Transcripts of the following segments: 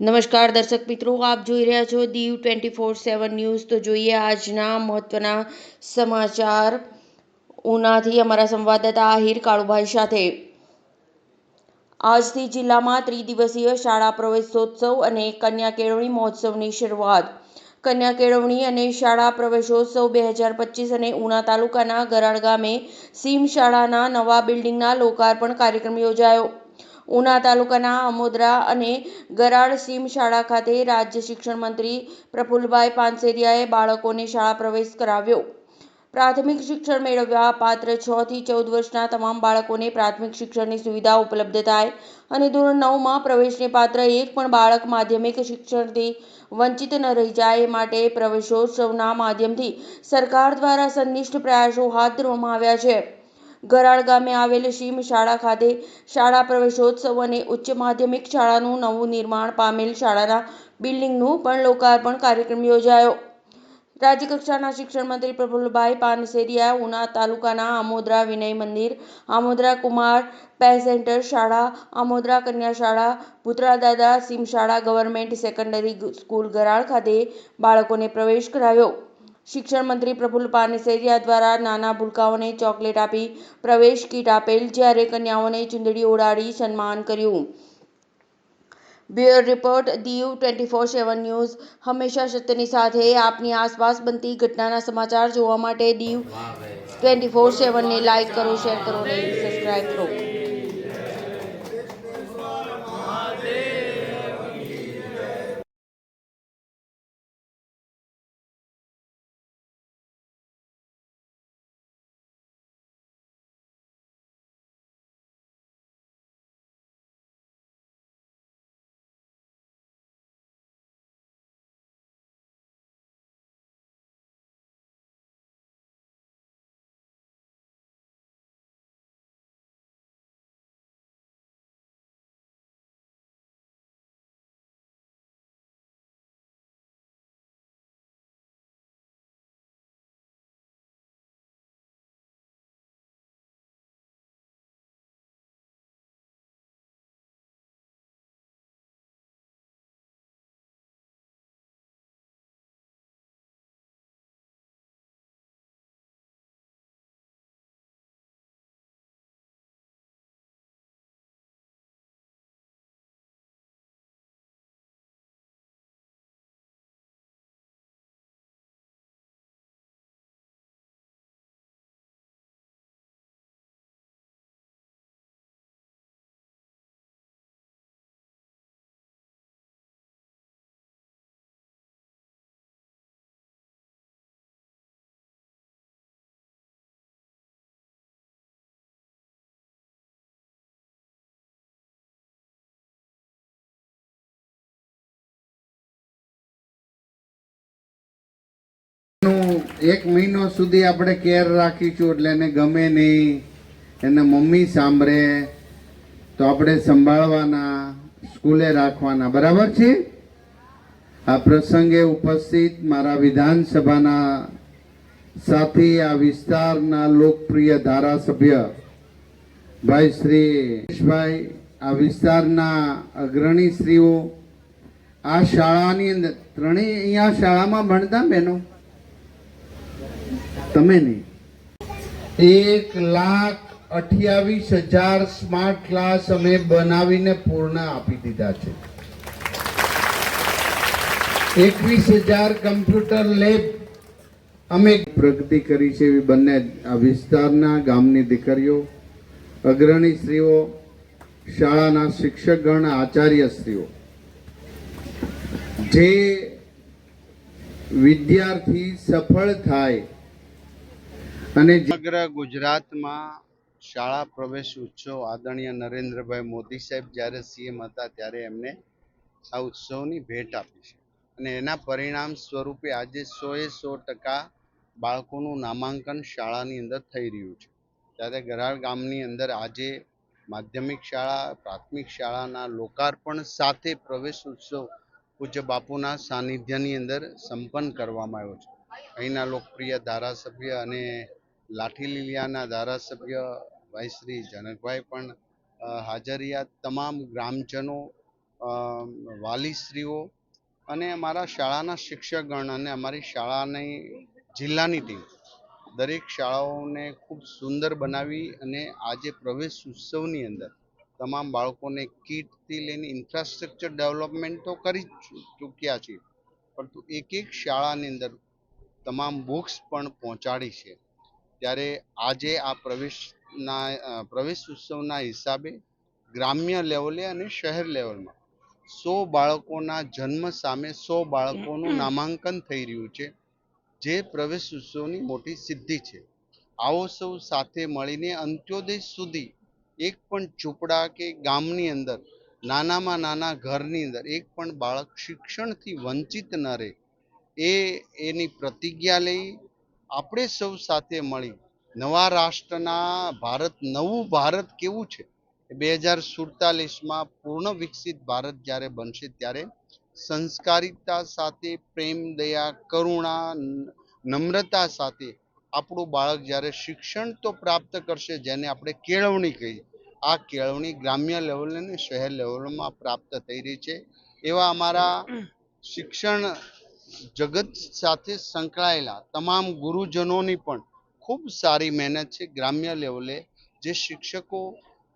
નમસ્કાર દર્શક મિત્રો, આપ જોઈ રહ્યા છો Diu twenty four seven news. તો જોઈએ આજના મહત્વના સમાચાર. ઉનાથી અમારા સંવાદદાતા આહિર કાળુભાઈ સાથે. આજથી જિલ્લામાં ત્રિદિવસીય શાળા પ્રવેશોત્સવ અને કન્યા કેળવણી મહોત્સવની શરૂઆત. કન્યા કેળવણી અને શાળા પ્રવેશોત્સવ બે હજાર પચીસ અને ઉના તાલુકાના ગરાડ ગામે સીમ શાળાના નવા બિલ્ડિંગના લોકાર્પણ કાર્યક્રમ યોજાયો. ઉના તાલુકાના અમોદરા અને ગરાળ સીમ શાળા ખાતે રાજ્ય શિક્ષણ મંત્રી પ્રફુલભાઈ પાનસેરિયાએ બાળકોને શાળા પ્રવેશ કરાવ્યો. પ્રાથમિક શિક્ષણ મેળવ્યા પાત્ર છ થી ચૌદ વર્ષના તમામ બાળકોને પ્રાથમિક શિક્ષણની સુવિધા ઉપલબ્ધ થાય અને ધોરણ નવમાં પ્રવેશને પાત્ર એક પણ બાળક માધ્યમિક શિક્ષણથી વંચિત ન રહી જાય માટે પ્રવેશોત્સવના માધ્યમથી સરકાર દ્વારા સંનિષ્ઠ પ્રયાસો હાથ ધરવામાં આવ્યા છે. ગરાળ ગામે આવેલ શિમ શાળા ખાતે શાળા પ્રવેશોત્સવ અને ઉચ્ચ માધ્યમિક શાળાનું નવું નિર્માણ પામેલ શાળાના બિલ્ડિંગનું પણ લોકાર્પણ કાર્યક્રમ યોજાયો. રાજ્યકક્ષાના શિક્ષણ મંત્રી પ્રફુલ્લભાઈ પાનસેરિયા, ઉના તાલુકાના આમોદરા વિનય મંદિર, આમોદરા કુમાર પેસેન્ટર શાળા, આમોદરા કન્યા શાળા ભૂતરાદાદા સિમ શાળા, ગવર્મેન્ટ સેકન્ડરી સ્કૂલ ગરાળ ખાતે બાળકોને પ્રવેશ કરાવ્યો. શિક્ષણ મંત્રી પ્રફુલ્લ પાનસેરિયા દ્વારા નાના ભૂલકાઓને ચોકલેટ આપી પ્રવેશ કીટ આપેલ જ્યારે કન્યાઓને ચુંદડી ઓઢાડી સન્માન કર્યું. Bureau report Diu twenty four seven news. હંમેશા સત્યની સાથે આપની આસપાસ બનતી ઘટનાના સમાચાર જોવા માટે દીવ ટ્વેન્ટી ફોર સેવનને લાઇક કરો શેર કરો અને સબસ્ક્રાઇબ કરો. એક મહિનો સુધી આપણે કેર રાખીશું એટલે એને ગમે નહીં, એને મમ્મી સાંભળે, તો આપણે સંભાળવાના, સ્કૂલે રાખવાના. બરાબર છે? આ પ્રસંગે ઉપસ્થિત મારા વિધાનસભાના સાથી, આ વિસ્તારના લોકપ્રિય ધારાસભ્ય ભાઈ શ્રી ભાઈ આ વિસ્તારના અગ્રણી શ્રીઓ, આ શાળાની અંદર, ત્રણેય અહીંયા શાળામાં ભણતા બહેનો? તમે નહીં. એક લાખ અઠ્યાવીસ હજાર સ્માર્ટ ક્લાસ અમે બનાવીને પૂર્ણ આપી દીધા છે. એકવીસ હજાર કમ્પ્યુટર લેબ અમે પ્રગતિ કરી છે એવી બંને આ વિસ્તારના ગામની દીકરીઓ અગ્રણી સ્ત્રીઓ શાળાના શિક્ષકગણ સ્ત્રીઓ જે વિદ્યાર્થી સફળ થાય અને સમગ્ર ગુજરાતમાં શાળા પ્રવેશ ઉત્સવ આદરણીય નરેન્દ્રભાઈ મોદી સાહેબ જ્યારે સીએમ હતા ત્યારે એમને આ ઉત્સવની ભેટ આપી છે. અને એના પરિણામ સ્વરૂપે આજે સોએ સો ટકા બાળકોનું નામાંકન શાળાની અંદર થઈ રહ્યું છે. ત્યારે ગરાળ ગામની અંદર આજે માધ્યમિક શાળા, પ્રાથમિક શાળાના લોકાર્પણ સાથે પ્રવેશ ઉત્સવ પૂજ્ય બાપુના સાનિધ્યની અંદર સંપન્ન કરવામાં આવ્યો છે. અહીંના લોકપ્રિય ધારાસભ્ય અને લાઠી લીલિયાના ધારાસભ્ય ભાઈ શ્રી જનકભાઈ પણ હાજર તમામ ગ્રામજનો વાલીશ્રીઓ અને અમારા શાળાના શિક્ષકગણ અને અમારી શાળાની જિલ્લાની ટીમ દરેક શાળાઓને ખૂબ સુંદર બનાવી અને આજે પ્રવેશ ઉત્સવની અંદર તમામ બાળકોને કીટથી લઈને ઇન્ફ્રાસ્ટ્રક્ચર ડેવલપમેન્ટ તો કરી ચૂક્યા છીએ, પરંતુ એક એક શાળાની અંદર તમામ બુક્સ પણ પહોંચાડી છે. ત્યારે આજે આ પ્રવેશના પ્રવેશ ઉત્સવના હિસાબે ગ્રામ્ય લેવલે અને શહેર લેવલમાં સો બાળકોના જન્મ સામે સો બાળકોનું નામાંકન થઈ રહ્યું છે જે પ્રવેશ ઉત્સવની મોટી સિદ્ધિ છે. આવો સૌ સાથે મળીને અંત્યોદય સુધી એક પણ ઝૂંપડા કે ગામની અંદર નાનામાં નાના ઘરની અંદર એક પણ બાળક શિક્ષણથી વંચિત ન રહે એ એની પ્રતિજ્ઞા લઈ આપણે સૌ સાથે મળી નવા રાષ્ટ્રના ભારત, નવું ભારત કેવું છે? બે હજાર સુડતાલીસમાં પૂર્ણ વિકસિત ભારત જ્યારે બનશે ત્યારે સંસ્કારિતા સાથે, પ્રેમ, દયા, કરુણા નમ્રતા સાથે આપણું બાળક જ્યારે શિક્ષણ તો પ્રાપ્ત કરશે જેને આપણે કેળવણી કહીએ આ કેળવણી ગ્રામ્ય લેવલે અને શહેર લેવલમાં પ્રાપ્ત થઈ રહી છે. એવા અમારા શિક્ષણ જગત સાથે સંકળાયેલા તમામ ગુરુજનોની પણ ખૂબ સારી મહેનત છે. ગ્રામ્ય લેવલે જે શિક્ષકો,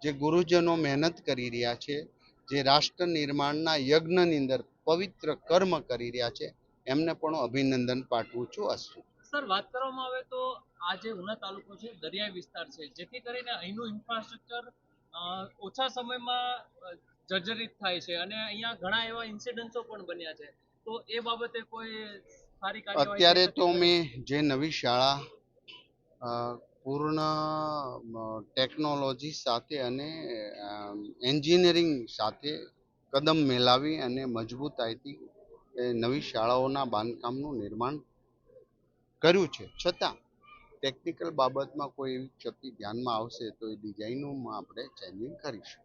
જે ગુરુજનો મહેનત કરી રહ્યા છે, જે રાષ્ટ્ર નિર્માણના યજ્ઞની અંદર પવિત્ર કર્મ કરી રહ્યા છે, એમને પણ અભિનંદન પાઠવું છું અસ્તુ. સર, વાત કરવામાં આવે તો આ જે ઉના તાલુકો છે, દરિયાઈ વિસ્તાર છે, જેથી કરીને અહીંનું ઇન્ફ્રાસ્ટ્રક્ચર ઓછા સમયમાં જર્જરિત થાય છે અને અહીંયા ઘણા એવા ઇન્સિડન્ટો પણ બન્યા છે. તો એ બાબતે કોઈ સારી અત્યારે તો? મેં જે નવી શાળા પૂર્ણ ટેકનોલોજી સાથે અને એન્જિનિયરિંગ સાથે કદમ મેલાવી અને મજબૂતાઈથી એ નવી શાળાઓના બાંધકામનું નિર્માણ કર્યું છે છતાં ટેકનિકલ બાબતમાં કોઈ એવી ક્ષતિ ધ્યાનમાં આવશે તો એ ડિઝાઇનોમાં આપણે ચેન્જિંગ કરીશું